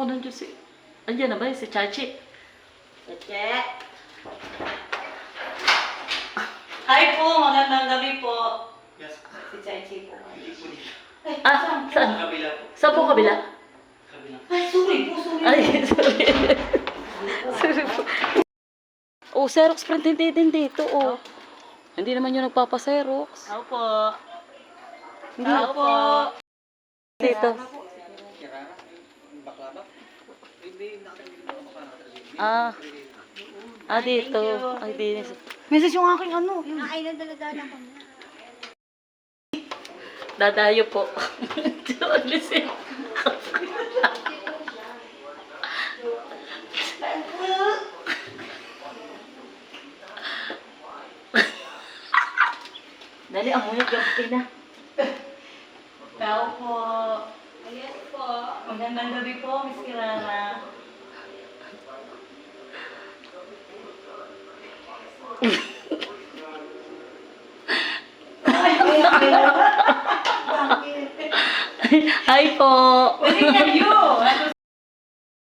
Ko nandiyan si... Andiyan na ba yun? Si Chachi? Che. Hi po, magandang gabi po. Yes. Si Chachi po. Ay, Ah, saan po? saan? Kabila po. Saan po kabila? Kabila. Ay, sorry po, sorry. Ay, sorry. sorry po. Oh, Xerox print hindi din dito, oh. Hindi naman yung nagpapa-Xerox. Ako po. Hindi. Ako po. Dito. Ah. Ah, dito. Ay, di. Message yung aking ano. Yung... Ay, nadala-dala ko na. Dadayo po. Alisin. Dali, amoy yung gabi na. Tao po. Yes po. Magandang gabi po, Miss Kirana. Ay, po. Pwede. Ano